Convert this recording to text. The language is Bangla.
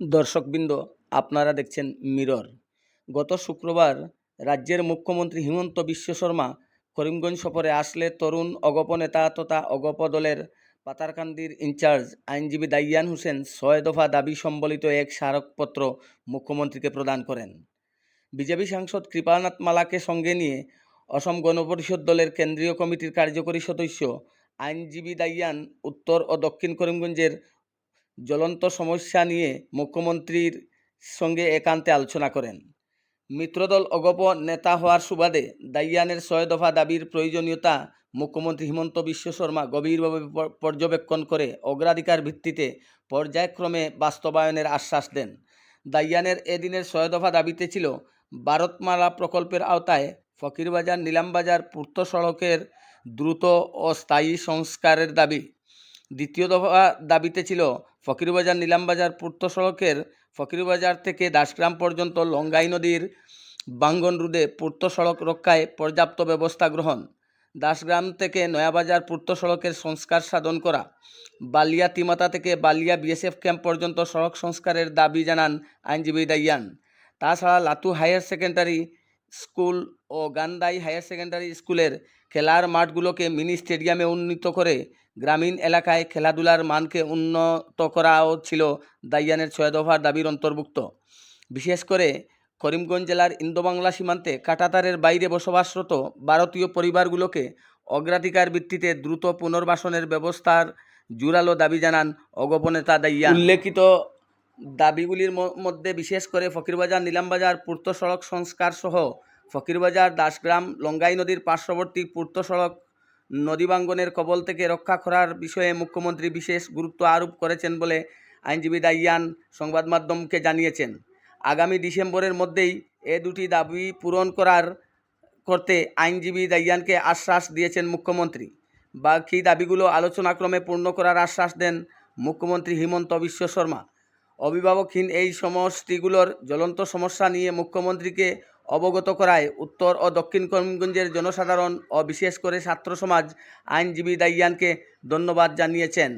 দর্শকবৃন্দ, আপনারা দেখছেন মিরর। গত শুক্রবার রাজ্যের মুখ্যমন্ত্রী হিমন্ত বিশ্ব শর্মা করিমগঞ্জ সফরে আসলে তরুণ অগপ নেতা তথা অগপ দলের পাতারকান্দির ইনচার্জ আইনজীবী দাইয়ান হোসেন ছয় দফা দাবি সম্বলিত এক স্মারকপত্র মুখ্যমন্ত্রীকে প্রদান করেন। বিজেপি সাংসদ কৃপানাথ মালাকে সঙ্গে নিয়ে অসম গণপরিষদ দলের কেন্দ্রীয় কমিটির কার্যকরী সদস্য আইনজীবী দাইয়ান উত্তর ও দক্ষিণ করিমগঞ্জের জ্বলন্ত সমস্যা নিয়ে মুখ্যমন্ত্রীর সঙ্গে একান্তে আলোচনা করেন। মিত্রদল অগপ নেতা হওয়ার সুবাদে দাইয়ানের ছয় দফা দাবির প্রয়োজনীয়তা মুখ্যমন্ত্রী হিমন্ত বিশ্ব শর্মা গভীরভাবে পর্যবেক্ষণ করে অগ্রাধিকার ভিত্তিতে পর্যায়ক্রমে বাস্তবায়নের আশ্বাস দেন। দাইয়ানের এদিনের ছয় দফা দাবিতে ছিল ভারতমালা প্রকল্পের আওতায় ফকিরবাজার, নিলামবাজার, পূর্ত সড়কের দ্রুত ও স্থায়ী সংস্কারের দাবি। দ্বিতীয় দফা দাবিতে ছিল ফকিরবাজার, নিলামবাজার পূর্ত সড়কের ফকিরবাজার থেকে দাসগ্রাম পর্যন্ত লঙ্গাই নদীর বাঙ্গন রোধে পূর্ত সড়ক রক্ষায় পর্যাপ্ত ব্যবস্থা গ্রহণ। দাসগ্রাম থেকে নয়াবাজার পূর্ত সড়কের সংস্কার সাধন করা। বালিয়া তিমাতা থেকে বালিয়া বিএসএফ ক্যাম্প পর্যন্ত সড়ক সংস্কারের দাবি জানান আইনজীবী দাইয়ান। তাছাড়া লাতু হায়ার সেকেন্ডারি স্কুল ও গান্দাই হায়ার সেকেন্ডারি স্কুলের খেলার মাঠগুলোকে মিনি স্টেডিয়ামে উন্নীত করে গ্রামীণ এলাকায় খেলাধুলার মানকে উন্নত করাও ছিল দাইয়ানের ছয় দফার দাবির অন্তর্ভুক্ত। বিশেষ করে করিমগঞ্জ জেলার ইন্দোবাংলা সীমান্তে কাটাতারের বাইরে বসবাসরত ভারতীয় পরিবারগুলোকে অগ্রাধিকার ভিত্তিতে দ্রুত পুনর্বাসনের ব্যবস্থার জোরালো দাবি জানান অগপনেতা দাইয়া। উল্লেখিত দাবিগুলির মধ্যে বিশেষ করে ফকিরবাজার, নিলামবাজার, পূর্ত সড়ক সংস্কার সহ ফকিরবাজার, দাসগ্রাম, লঙ্গাই নদীর পার্শ্ববর্তী পূর্ত সড়ক নদীবাঙ্গনের কবল থেকে রক্ষা করার বিষয়ে মুখ্যমন্ত্রী বিশেষ গুরুত্ব আরোপ করেছেন বলে আইনজীবী দাইয়ান সংবাদ মাধ্যমকে জানিয়েছেন। আগামী ডিসেম্বরের মধ্যেই এ দুটি দাবি পূরণ করার করতে আইনজীবী দাইয়ানকে আশ্বাস দিয়েছেন মুখ্যমন্ত্রী। বাকি দাবিগুলো আলোচনাক্রমে পূর্ণ করার আশ্বাস দেন মুখ্যমন্ত্রী হিমন্ত বিশ্ব শর্মা। অভিভাবকহীন এই সমষ্টিগুলোর জ্বলন্ত সমস্যা নিয়ে মুখ্যমন্ত্রীকে অবগত করায় উত্তর ও দক্ষিণ করিমগঞ্জের জনসাধারণ ও বিশেষ করে ছাত্র সমাজ আইনজীবী দাইয়ানকে ধন্যবাদ জানিয়েছেন।